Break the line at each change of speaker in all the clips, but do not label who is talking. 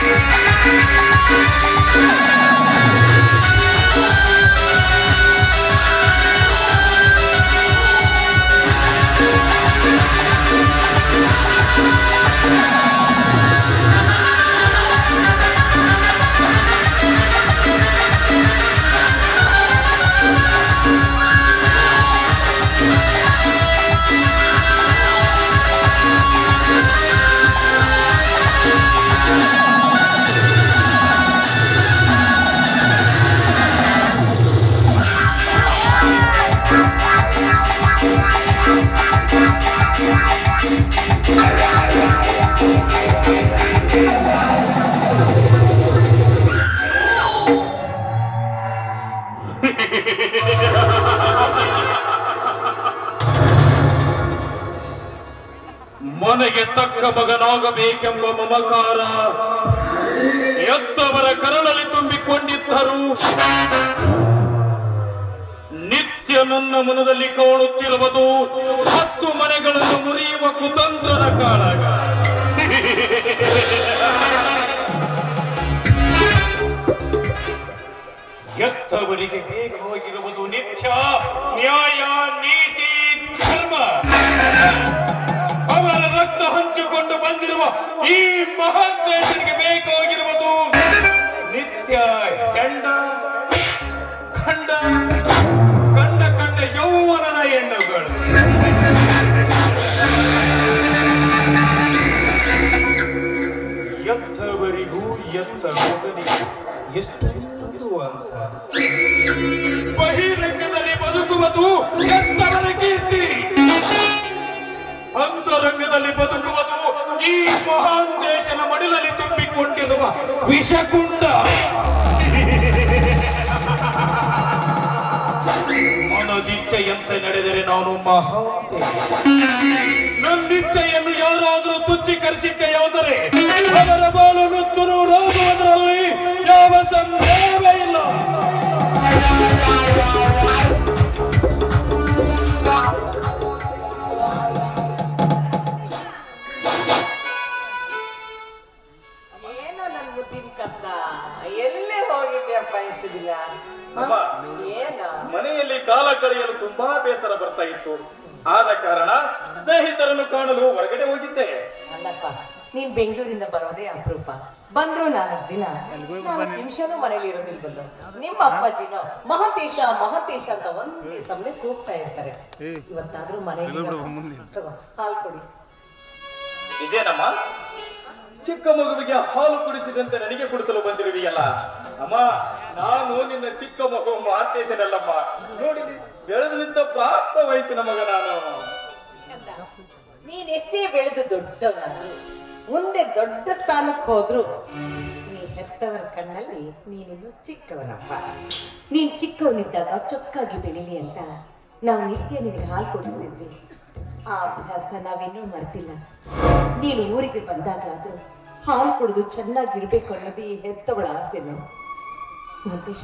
Música ಮನೆಗೆ ತಕ್ಕ ಮಗನಾಗಬೇಕೆಂಬ ಮಮಕಾರ ಎತ್ತವರ ಕರಳಲ್ಲಿ ತುಂಬಿಕೊಂಡಿದ್ದರು. ನಿತ್ಯ ನನ್ನ ಮನದಲ್ಲಿ ಕಾಣುತ್ತಿರುವುದು ಹತ್ತು ಮನೆಗಳನ್ನು ಮುರಿಯುವ ಕುತಂತ್ರದ ಕಾಳಗ. ಎತ್ತವರಿಗೆ ಬೇಕಾಗಿರುವುದು ನಿತ್ಯ ನ್ಯಾಯ, ನೀತಿ, ಧರ್ಮ. ಅವರ ರಕ್ತ ಹಂಚಿಕೊಂಡು ಬಂದಿರುವ ಈ ದೇಶಕ್ಕೆ ಬೇಕಾಗಿರುವುದು ನಿತ್ಯ ಹೆಂಡ ಖಂಡ, ಕಂಡ ಕಂಡ ಯೌವನದ ಹೆಣ್ಣುಗಳು. ಎತ್ತವರಿಗೂ ಎತ್ತ ಎಷ್ಟು ವಿಷಕುಂಡ. ಮನೋದಿಚ್ಛೆಯಂತೆ ನಡೆದರೆ ನಾನು ಮಹಾಂತೆ. ನನ್ನಿಚ್ಛೆಯನ್ನು ಯಾರಾದರೂ ತುಚ್ಛೀಕರಿಸಿದ್ದೆಯಾದರೆ ಅವರ ಬಾಳು ನುಚ್ಚು ನೂರಾಗುವುದರಲ್ಲಿ ಯಾವ ಸಂದೇಹವೇ ಇಲ್ಲ.
ಏನು?
ಮನೆಯಲ್ಲಿ ಕಾಲ ಕಳೆಯಲು ತುಂಬಾ ಬೇಸರ ಬರ್ತಾ ಇತ್ತು. ಆದ ಕಾರಣ ಸ್ನೇಹಿತರನ್ನು ಕಾಣಲು ಹೊರಗಡೆ ಹೋಗಿದ್ದೆ.
ಅಲ್ಲಪ್ಪ ನೀನ್ ಬೆಂಗಳೂರಿಂದ ಬರೋದೇ ಅಪರೂಪ. ಬಂದ್ರು ನಾಲ್ಕು ದಿನ. ನಾಲ್ಕು ನಿಮಿಷನೂ ಮನೇಲಿ ಇರೋದಿಲ್ಲ ಬಂದು ನಿಮ್ಮ ಅಪ್ಪಾಜಿನ? ಮಹಂತೇಶ ಮಹಂತೇಶ ಅಂತ ಒಂದೇ ಸಮಯ ಕೂಗ್ತಾ ಇರ್ತಾರೆ. ಇವತ್ತಾದ್ರೂ ಮನೆಯಲ್ಲಿ ತಗೋ ಹಾಲು ಕೊಡಿ.
ಇದೇನಮ್ಮ? ಚಿಕ್ಕ ಮಗುವಿಗೆ ಹಾಲು ಕುಡಿಸಿದಂತೆ ನನಗೆ ಕುಡಿಸಲು ಬಂದಿರುವಿಯಲ್ಲ? ಅಮ್ಮ, ನಾನು ನಿನ್ನ ಚಿಕ್ಕ ಮಗು ಮಾತೇಶನಲ್ಲಮ್ಮ ನೋಡಿ, ಬೆಳೆದು ನಿಂತ ಪ್ರಾಪ್ತ ವಯಸ್ಸಿನ ಮಗ ನಾನು
ಎಷ್ಟೇ ಬೆಳೆದು ದೊಡ್ಡವನಾದ್ರು, ಮುಂದೆ ದೊಡ್ಡ ಸ್ಥಾನಕ್ಕೆ ಹೋದ್ರು, ನೀ ಹೆತ್ತವರ ಕಣ್ಣಲ್ಲಿ ನೀನಿನ್ನು ಚಿಕ್ಕವನಪ್ಪ. ನೀನ್ ಚಿಕ್ಕವನಿದ್ದಾಗ ಚೊಕ್ಕಾಗಿ ಬೆಳಿಲಿ ಅಂತ ನಾವು ನಿತ್ಯ ನಿನಗೆ ಹಾಲು ಕೊಡಿಸ್ತಿದ್ವಿ. ಆ ಅಭ್ಯಾಸ ನಾವಿನ್ನೂ ಮರ್ತಿಲ್ಲ. ನೀನು ಊರಿಗೆ ಬಂದಾಗಲಾದರೂ ಹಾಲು ಕುಡಿದು ಚೆನ್ನಾಗಿರ್ಬೇಕು ಅನ್ನೋದು ಈ ಹೆತ್ತವಳ ಆಸೆನು ಮಂತೇಶ,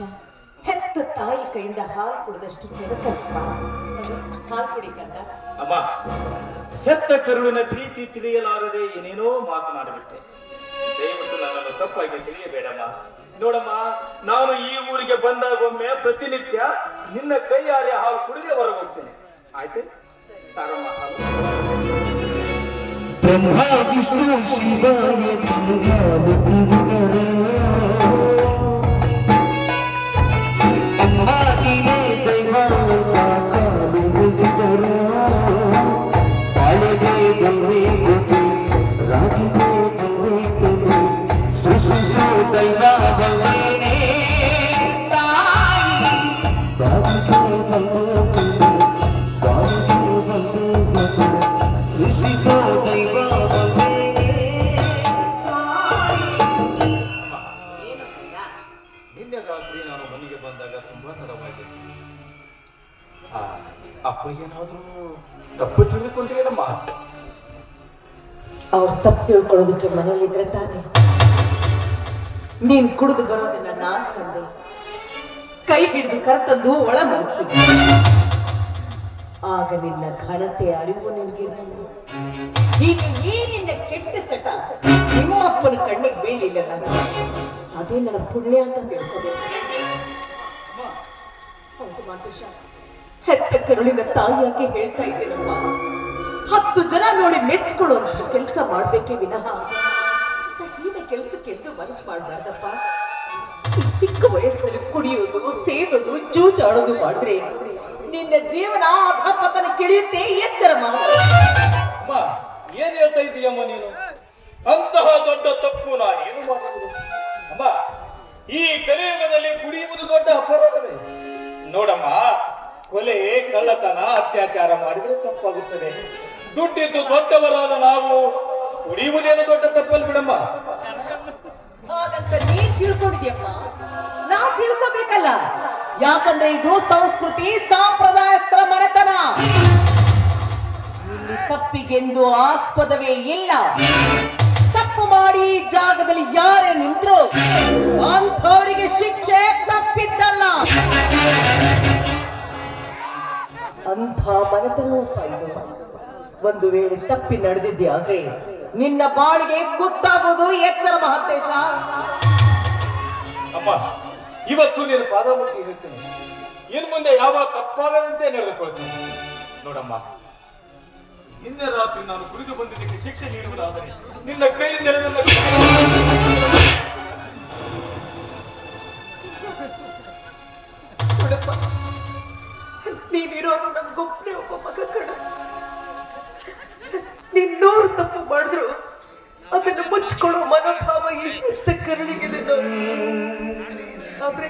ಹೆತ್ತ ತಾಯಿ ಕೈಯಿಂದ ಹಾಲು ಕುಡಿದಷ್ಟು ಕೆಡಕಲ್ಪ ಹಾಲು ಕುಡಿಕಂತ.
ಅಮ್ಮ, ಹೆತ್ತ ಕರುಳಿನ ಪ್ರೀತಿ ತಿಳಿಯಲಾರದೆ ಏನೇನೋ ಮಾತನಾಡಿಬಿಟ್ಟೆ ದಯವಿಟ್ಟು ನನ್ನನ್ನು ತಪ್ಪಾಗಿ ತಿಳಿಯಬೇಡಮ್ಮ. ನೋಡಮ್ಮ, ನಾನು ಈ ಊರಿಗೆ ಬಂದಾಗೊಮ್ಮೆ ಪ್ರತಿನಿತ್ಯ ನಿನ್ನ ಕೈಯಾರೆ ಹಾಲು ಕುಡಿದೇ ಹೊರಗೆ ಹೋಗ್ತೇನೆ. ಆಯ್ತು? ब्रह्मा विष्णु शिवाय नाम अंबाती में दैवाता काल मुदितरा काले
ಅವ್ರು ತಪ್ಪು ತಿಳ್ಕೊಳ್ಳೋದಕ್ಕೆ ಮನೇಲಿದ್ರೆ ತಾನೆ. ನೀನ್ ಕುಡಿದು ಬರೋದನ್ನ ನಾನ್ ಕಂಡೆ ಕೈ ಹಿಡಿದು ಕರೆತಂದು ಒಳ ಮಲಗಿಸಿದ್ದೆ ಆಗ ನಿನ್ನ ಘನತೆ ಅರಿವು ನಿನ್ಗಿರಲಿಲ್ಲ. ಹೀಗೆ ನಿನ್ನ ಕೆಟ್ಟ ಚಟ ನಿಮ್ಮಪ್ಪನ ಕಣ್ಣಿಗೆ ಬೀಳಿಲ್ಲಲ್ಲ ಅದೇ ನನ್ನ ಪುಣ್ಯ ಅಂತ ತಿಳ್ಕೋಬೇಕು. ಹೌದು ಮಾತೇಶ ಹೆತ್ತ ಕರುಳಿನ ತಾಯಿಯಾಗಿ ಹೇಳ್ತಾ ಇದ್ದೇನಮ್ಮ. ಹತ್ತು ಜನ ನೋಡಿ ಮೆಚ್ಕೊಳ್ಳೋ ಕೆಲಸ ಮಾಡ್ಬೇಕೇ ವಿನಃ. ಹೀನ ಕೆಲಸಕ್ಕೆ ಮನಸ್ಸು ಮಾಡಬಾರ್ದಪ್ಪ? ಚಿಕ್ಕ ವಯಸ್ಸಿನಲ್ಲಿ ಕುಡಿಯೋದು ಸೇದೋದು, ಜೂಜಾಡೋದು ಮಾಡಿದ್ರೆ ನಿನ್ನ ಜೀವನ ಅಧಪತನ ಕಿಳಿಯುತ್ತೆ, ಎಚ್ಚರ
ಏನ್ ಹೇಳ್ತಾ ಇದ್ದೀಯಮ್ಮ ನೀನು? ಅಂತಹ ದೊಡ್ಡ ತಪ್ಪು ನಾನೇನು ಮಾಡುವುದು ಅಮ್ಮ, ಈ ಕಲಿಯುಗದಲ್ಲಿ ಕುಡಿಯುವುದು ದೊಡ್ಡ ಅಪರಾಧವೇ. ನೋಡಮ್ಮ, ಕೊಲೆ, ಕಳ್ಳತನ, ಅತ್ಯಾಚಾರ ಮಾಡಿದ್ರೆ ತಪ್ಪಾಗುತ್ತದೆ. ದುಡ್ಡಿದ್ದು ದೊಡ್ಡವರಾದ ನಾವು. ಕುಡಿಯುವುದೇನು ದೊಡ್ಡ ತಪ್ಪಲ್ ಬಿಡಮ್ಮ.
ಹಾಗಂತ ನೀನ್ ತಿಳ್ಕೋಬೇಕಲ್ಲ. ಯಾಕಂದ್ರೆ ಇದು ಸಂಸ್ಕೃತಿ, ಸಾಂಪ್ರದಾಯಸ್ಥರ ಮನೆತನ. ಇಲ್ಲಿ ತಪ್ಪಿಗೆಂದು ಆಸ್ಪದವೇ ಇಲ್ಲ. ತಪ್ಪು ಮಾಡಿ ಜಾಗದಲ್ಲಿ ಯಾರೇ ನಿಂತರು ಅಂಥವರಿಗೆ ಶಿಕ್ಷೆ ತಪ್ಪಿದ್ದಲ್ಲ. ಅಂಥ ಮನೆತನವಪ್ಪ ಇದು. ಒಂದು ವೇಳೆ ತಪ್ಪಿ ನಡೆದಿದ್ದೆ ಆದ್ರೆ ನಿನ್ನ ಬಾಳಿಗೆ ಕುತ್ತಾಗುವುದು ಎಚ್ಚರ ಮಹಂತೇಶ.
ಅಮ್ಮ ಇವತ್ತು ನಿನ್ನ ಪಾದ ಮುಟ್ಟಿ ಹೇಳ್ತೀನಿ. ಇನ್ ಮುಂದೆ ಯಾವ ತಪ್ಪಾಗದಂತೆ ನಡೆದುಕೊಳ್ತೀನಿ. ನೋಡಮ್ಮ ನಿನ್ನೆ ರಾತ್ರಿ ನಾನು ಕುಡಿದು ಬಂದಿದ್ದಕ್ಕೆ ಶಿಕ್ಷೆ ನೀಡುವುದಾದರೆ ನಿನ್ನ
ಕೈಯಿಂದ ನೀನಿರೋನು ನಮ್ಗೊಬ್ಬನೇ ಒಬ್ಬ ಮಗ ಕಣ. ನೀನ್ ನೂರು ತಪ್ಪು ಮಾಡಿದ್ರು ಅದನ್ನು ಮುಚ್ಕೊಳ್ಳೋ ಮನೋಭಾವ ಈ ಕರುಳಿಗಿದೆ. ಆದ್ರೆ